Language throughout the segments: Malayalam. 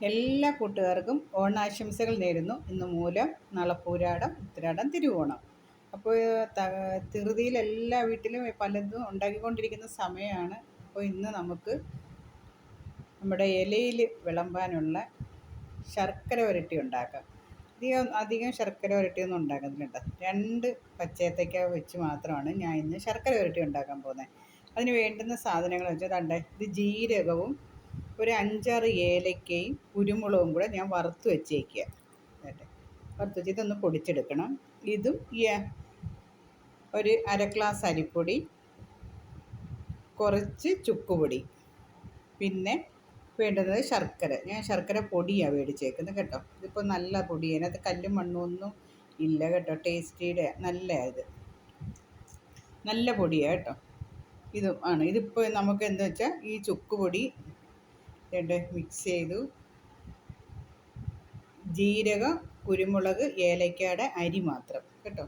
എല്ലാ കൂട്ടുകാർക്കും ഓണാശംസകൾ നേരുന്നു. ഇന്ന് മൂലം നളപ്പൂരാടം ഉത്തരാടം തിരുവോണം. അപ്പോൾ തിറുതിയിൽ എല്ലാ വീട്ടിലും പലതും ഉണ്ടാക്കിക്കൊണ്ടിരിക്കുന്ന സമയമാണ്. അപ്പോൾ ഇന്ന് നമുക്ക് നമ്മുടെ ഇലയിൽ വിളമ്പാനുള്ള ശർക്കര ഉരട്ടി ഉണ്ടാക്കാം. അധികം അധികം ശർക്കര ഉരട്ടിയൊന്നും ഉണ്ടാക്കുന്നില്ല രണ്ട് പച്ചയത്തേക്ക വെച്ച് മാത്രമാണ് ഞാൻ ഇന്ന് ശർക്കര ഉരട്ടി ഉണ്ടാക്കാൻ പോകുന്നത്. അതിന് വേണ്ടുന്ന സാധനങ്ങൾ വെച്ചാൽ തണ്ടേ ഇത് ജീരകവും ഒരു അഞ്ചാറ് ഏലക്കയും കുരുമുളകും കൂടെ ഞാൻ വറുത്ത് വെച്ചേക്കുക കേട്ടെ വറുത്ത് വെച്ച് ഇതൊന്ന് പൊടിച്ചെടുക്കണം. ഇതും ഒരു അര ഗ്ലാസ് അരിപ്പൊടി കുറച്ച് ചുക്കുപൊടി പിന്നെ വേണ്ടുന്നത് ശർക്കര. ഞാൻ ശർക്കര പൊടിയാണ് മേടിച്ചേക്കുന്നത് കേട്ടോ. ഇതിപ്പോൾ നല്ല പൊടി. അതിനകത്ത് കല്ലും മണ്ണും ഒന്നും ഇല്ല കേട്ടോ. ടേസ്റ്റിയുടെ നല്ല ഇത്. നല്ല പൊടിയാണ് കേട്ടോ. ഇതും ആണ്. ഇതിപ്പോൾ നമുക്ക് എന്താ വെച്ചാൽ ഈ ചുക്കുപൊടി രണ്ട് മിക്സ് ചെയ്തു. ജീരകം കുരുമുളക് ഏലക്കയുടെ അരി മാത്രം. കേട്ടോ?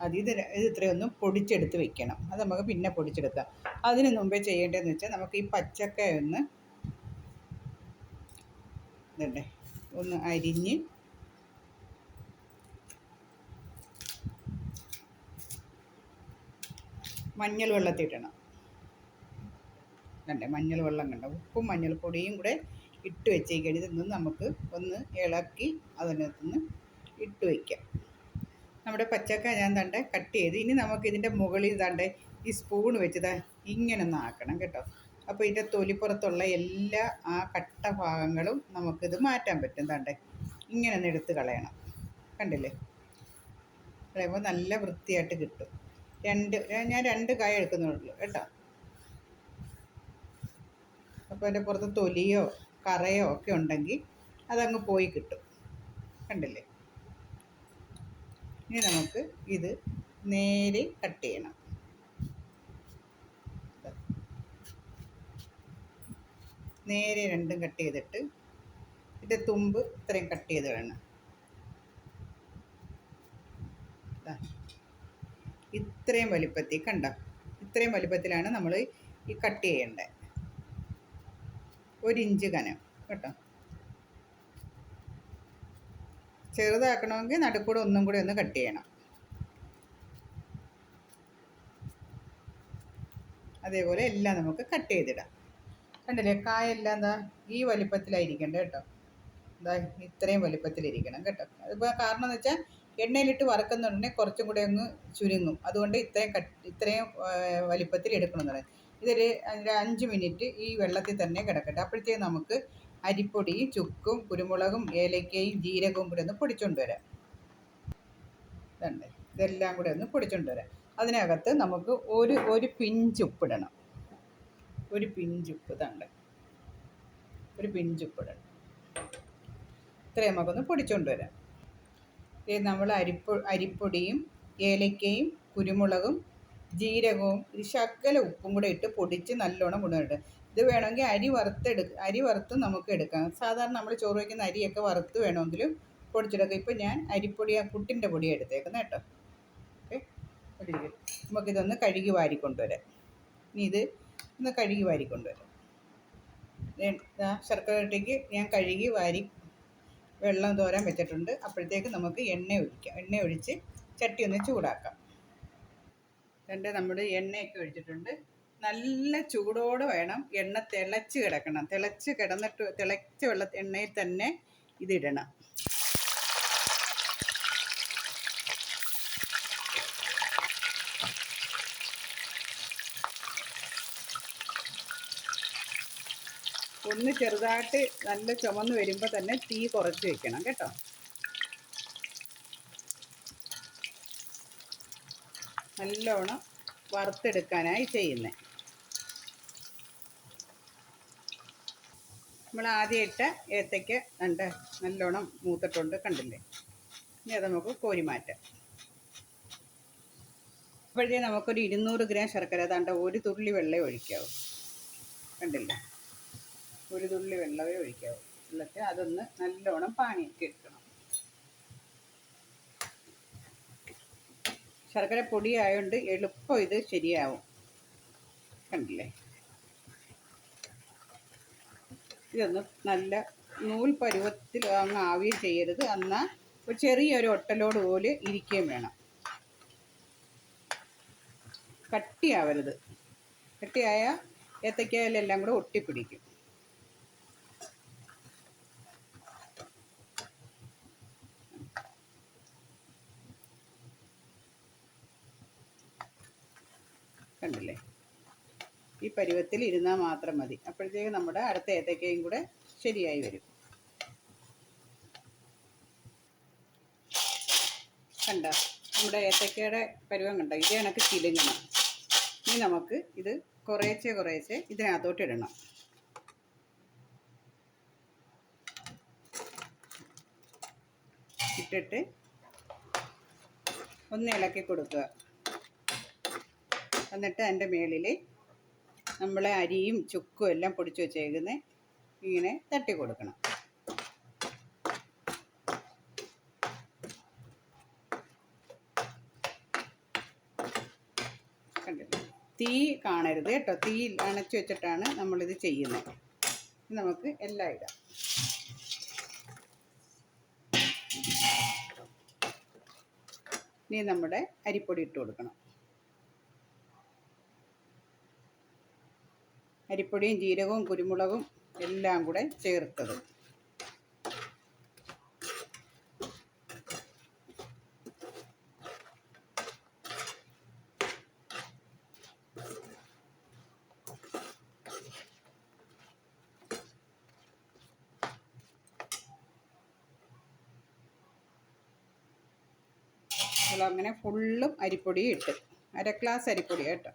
അത് ഇത് ഇത് ഇത്രയൊന്നും പൊടിച്ചെടുത്ത് വെക്കണം. അത് നമുക്ക് പിന്നെ പൊടിച്ചെടുക്കാം. അതിന് മുമ്പേ ചെയ്യേണ്ടതെന്ന് വെച്ചാൽ നമുക്ക് ഈ പച്ചക്ക ഒന്ന് ഇതുണ്ടേ. ഒന്ന് അരിഞ്ഞ് മഞ്ഞൾ വെള്ളത്തിടണം കണ്ടേ മഞ്ഞൾ വെള്ളം കണ്ട. ഉപ്പും മഞ്ഞൾപ്പൊടിയും കൂടെ ഇട്ട് വെച്ചേക്കാണ് ഇതിൽ നിന്ന് നമുക്ക് ഒന്ന് ഇളക്കി അതിനകത്തുനിന്ന് ഇട്ട് വയ്ക്കാം നമ്മുടെ പച്ചക്ക ഞാൻ തണ്ടേ കട്ട് ചെയ്ത് ഇനി നമുക്ക് ഇതിന്റെ മുകളിൽ തണ്ടേ ഈ സ്പൂൺ വെച്ചതാ ഇങ്ങനെ ഒന്ന് ആക്കണം കേട്ടോ. അപ്പോൾ ഇതിന്റെ തൊലിപ്പുറത്തുള്ള എല്ലാ ആ കട്ട ഭാഗങ്ങളും നമുക്കിത് മാറ്റാൻ പറ്റും തണ്ടേ ഇങ്ങനെ ഒന്ന് എടുത്ത് കളയണം. കണ്ടില്ലേ? കളയുമ്പോൾ നല്ല വൃത്തിയായിട്ട് കിട്ടും. രണ്ട് ഞാൻ രണ്ട് കായ എടുക്കുന്നുള്ളൂ കേട്ടോ. അപ്പോൾ അതിന്റെ പുറത്ത് തൊലിയോ കറയോ ഒക്കെ ഉണ്ടെങ്കിൽ അതങ്ങ് പോയി കിട്ടും. കണ്ടില്ലേ? ഇനി നമുക്ക് ഇത് നേരെ കട്ട് ചെയ്യണം. നേരെ രണ്ടും കട്ട് ചെയ്തിട്ട് ഇതിന്റെ തുമ്പ് ഇത്രയും കട്ട് ചെയ്ത് വേണം. ഇത്രയും വലിപ്പത്തിൽ കണ്ട? ഇത്രയും വലിപ്പത്തിലാണ് നമ്മൾ ഈ കട്ട് ചെയ്യേണ്ടത്. ഒരു ഇഞ്ച് കനം കേട്ടോ? ചെറുതാക്കണമെങ്കിൽ നടുക്കൂടെ ഒന്നും കൂടി ഒന്ന് കട്ട് ചെയ്യണം. അതേപോലെ എല്ലാം നമുക്ക് കട്ട് ചെയ്തിടാം. കണ്ടില്ലേ? കായെല്ലാം എന്താ? ഈ വലിപ്പത്തിലായിരിക്കണ്ട കേട്ടോ? എന്താ ഇത്രയും വലിപ്പത്തിലിരിക്കണം കേട്ടോ. അതിപ്പോൾ കാരണം എന്ന് വെച്ചാൽ എണ്ണയിലിട്ട് വറക്കുന്നുണ്ടെങ്കിൽ കുറച്ചും കൂടെ ഒന്ന് ചുരുങ്ങും. അതുകൊണ്ട് ഇത്രയും കട്ട് ഇത്രയും വലിപ്പത്തിൽ എടുക്കണം എന്ന് പറയും ഇതൊരു അഞ്ച് മിനിറ്റ് ഈ വെള്ളത്തിൽ തന്നെ കിടക്കട്ടെ. അപ്പോഴത്തേക്ക് നമുക്ക് അരിപ്പൊടി ചുക്കും കുരുമുളകും ഏലക്കയും ജീരകവും കൂടെ ഒന്ന് പൊടിച്ചുകൊണ്ട് വരാം. ഇതെല്ലാം കൂടെ ഒന്ന് പൊടിച്ചുകൊണ്ട് വരാം. അതിനകത്ത് നമുക്ക് ഒരു ഒരു പിഞ്ചുപ്പ് ഇടണം ഒരു പിഞ്ചുപ്പ് തണ്ട് ഒരു പിഞ്ചുപ്പ് ഇടണം ഇത്രയും നമുക്കൊന്ന് പൊടിച്ചുകൊണ്ട് വരാം. നമ്മൾ അരിപ്പൊ അരിപ്പൊടിയും ഏലക്കയും കുരുമുളകും ജീരകവും ഒരു ശക്കല ഉപ്പും കൂടെ ഇട്ട് പൊടിച്ച് നല്ലോണം കൊണ്ടുവരട്ടെ ഇത് വേണമെങ്കിൽ അരി വറുത്തെടു അരി വറുത്ത് നമുക്ക് എടുക്കാം. സാധാരണ നമ്മൾ ചോറ് വയ്ക്കുന്ന അരിയൊക്കെ വറുത്ത് വേണമെങ്കിലും പൊടിച്ചെടുക്കാം. ഇപ്പം ഞാൻ അരിപ്പൊടി പുട്ടിന്റെ പൊടിയാണ് എടുത്തേക്കുന്നത് കേട്ടോ. ഓക്കെ. നമുക്കിതൊന്ന് കഴുകി വാരിക്കൊണ്ടുവരാം ഇനി ഇത് ഒന്ന് കഴുകി വാരിക്കൊണ്ടുവരാം ശർക്കരട്ടയ്ക്ക് ഞാൻ കഴുകി വാരി വെള്ളം തോരാൻ വെച്ചിട്ടുണ്ട്. അപ്പോഴത്തേക്ക് നമുക്ക് എണ്ണ ഒഴിക്കാം. എണ്ണ ഒഴിച്ച് ചട്ടി ഒന്ന് ചൂടാക്കാം. രണ്ട് നമ്മുടെ എണ്ണയൊക്കെ ഒഴിച്ചിട്ടുണ്ട്. നല്ല ചൂടോടെ വേണം എണ്ണ തിളച്ച് കിടക്കണം. തിളച്ച് കിടന്നിട്ട് തിളച്ച വെള്ള എണ്ണയിൽ തന്നെ ഇതിടണം ഒന്ന് ചെറുതായിട്ട് നല്ല ചുമന്ന് വരുമ്പോൾ തന്നെ തീ കുറച്ച് വെക്കണം കേട്ടോ. നല്ലോണം വറുത്തെടുക്കാനായി ചെയ്യുന്നത് നമ്മൾ ആദ്യം ഇട്ട ഏത്തയ്ക്ക് രണ്ട് നല്ലോണം മൂത്തിട്ടുണ്ട് കണ്ടില്ലേ? ഇനി അത് നമുക്ക് കോരി മാറ്റാം. അപ്പോഴേ നമുക്കൊരു ഇരുന്നൂറ് ഗ്രാം ശർക്കര താണ്ട ഒരു തുള്ളി വെള്ളം ഒഴിക്കാവും. കണ്ടില്ലേ? ഒരു തുള്ളി വെള്ളമേ ഒഴിക്കാവൂ. എന്നിട്ട് അതൊന്ന് നല്ലോണം എടുക്കണം. ശർക്കര പൊടി ആയതുകൊണ്ട് എളുപ്പം ഇത് ശരിയാവും. കണ്ടില്ലേ? ഇതൊന്ന് നല്ല നൂൽ പരുവത്തിൽ അങ്ങ് ആവുകയും ചെയ്യരുത്. എന്നാൽ ഒരു ചെറിയൊരു ഒട്ടലോട് പോലെ ഇരിക്കുകയും വേണം. കട്ടിയാവരുത്. കട്ടിയായ ഏത്തക്കായാലെല്ലാം കൂടെ ഒട്ടിപ്പിടിക്കും. കണ്ടില്ലേ? ഈ പരുവത്തിൽ ഇരുന്നാൽ മാത്രം മതി. അപ്പോഴത്തേക്ക് നമ്മുടെ അടുത്ത ഏത്തക്കയും കൂടെ ശരിയായി വരും. കണ്ട? നമ്മുടെ ഏത്തക്കയുടെ പരുവം കണ്ട? ഇത് കണക്ക് ചിലുങ്ങണം ഇനി നമുക്ക് ഇത് കുറേശ്ശെ കുറേശ്ശെ ഇതിനകത്തോട്ട് ഇടണം. ഇട്ടിട്ട് ഒന്ന് ഇളക്കി കൊടുക്കുക. എന്നിട്ട് അതിന്റെ മേളിൽ നമ്മൾ അരിയും ചുക്കും എല്ലാം പൊടിച്ച് വെച്ചേക്കുന്നത് ഇങ്ങനെ തട്ടി കൊടുക്കണം. തീ കാണരുത് കേട്ടോ. തീ അണച്ചു വെച്ചിട്ടാണ് നമ്മളിത് ചെയ്യുന്നത്. നമുക്ക് എല്ലാം ഇടാം. ഇനി നമ്മുടെ അരിപ്പൊടി ഇട്ട് കൊടുക്കണം. അരിപ്പൊടിയും ജീരകവും കുരുമുളകും എല്ലാം കൂടെ ചേർത്തത്. അങ്ങനെ ഫുള്ളും അരിപ്പൊടി ഇട്ട്. അര ഗ്ലാസ് അരിപ്പൊടി കേട്ടോ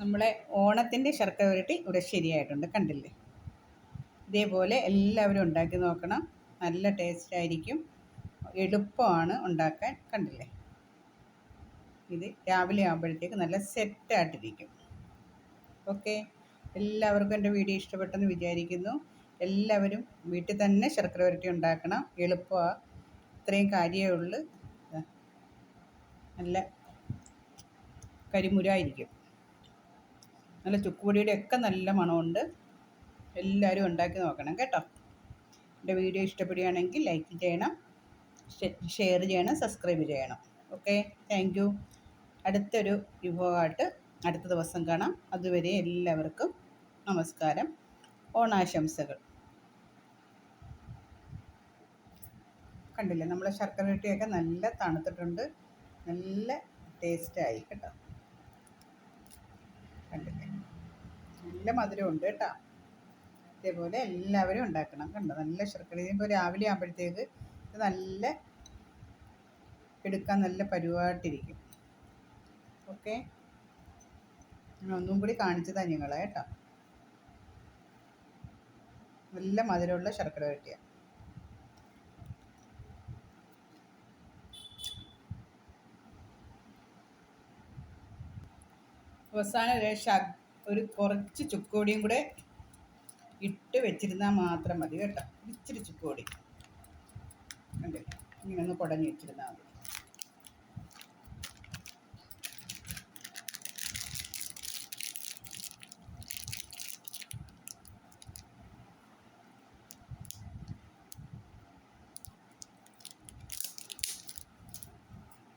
നമ്മളെ ഓണത്തിന്റെ ശർക്കര ഉരുട്ടി ഇവിടെ ശരിയായിട്ടുണ്ട് കണ്ടില്ലേ? ഇതേപോലെ എല്ലാവരും ഉണ്ടാക്കി നോക്കണം. നല്ല ടേസ്റ്റ് ആയിരിക്കും. എളുപ്പമാണ് ഉണ്ടാക്കാൻ കണ്ടില്ലേ? ഇത് രാവിലെ ആകുമ്പോഴത്തേക്ക് നല്ല സെറ്റായിട്ടിരിക്കും ഓക്കെ എല്ലാവർക്കും എന്റെ വീഡിയോ ഇഷ്ടപ്പെട്ടെന്ന് വിചാരിക്കുന്നു. എല്ലാവരും വീട്ടിൽ തന്നെ ശർക്കര വരട്ടി ഉണ്ടാക്കണം. എളുപ്പമാണ് ഇത്രയും കാര്യമേ ഉള്ളൂ. നല്ല കരിമുരായിരിക്കും. നല്ല ചുക്കുപൊടിയുടെ ഒക്കെ നല്ല മണമുണ്ട്. എല്ലാവരും ഉണ്ടാക്കി നോക്കണം കേട്ടോ. എന്റെ വീഡിയോ ഇഷ്ടപ്പെടുകയാണെങ്കിൽ ലൈക്ക് ചെയ്യണം ഷെയർ ചെയ്യണം സബ്സ്ക്രൈബ് ചെയ്യണം. ഓക്കെ താങ്ക് യു അടുത്തൊരു വിഭവമായിട്ട് അടുത്ത ദിവസം കാണാം. അതുവരെ എല്ലാവർക്കും നമസ്കാരം. ഓണാശംസകൾ. കണ്ടില്ലേ? നമ്മളെ ശർക്കര ഇട്ടിയൊക്കെ നല്ല തണുത്തിട്ടുണ്ട്. നല്ല ടേസ്റ്റായി കേട്ടോ കണ്ടില്ലേ നല്ല മധുരമുണ്ട് കേട്ടോ. ഇതേപോലെ എല്ലാവരും ഉണ്ടാക്കണം കണ്ടോ? നല്ല ശർക്കര. ഇപ്പോൾ രാവിലെ ആകുമ്പോഴത്തേക്ക് ഇത് നല്ല എടുക്കാൻ നല്ല പരുവായിട്ടിരിക്കും. ഓക്കെ? ഒന്നും കൂടി കാണിച്ചതാണ് നിങ്ങളെ കേട്ടോ. നല്ല മധുരമുള്ള ശർക്കര വരട്ടിയ. അവസാനം ഒരു ശക് ഒരു കുറച്ച് ചുക്കോടിയും കൂടെ ഇട്ട് വെച്ചിരുന്നാൽ മാത്രം മതി കേട്ടോ. ഇച്ചിരി ചുക്കോടി. ഇങ്ങനെ ഒന്ന് കുടഞ്ഞ് വെച്ചിരുന്നാൽ മതി.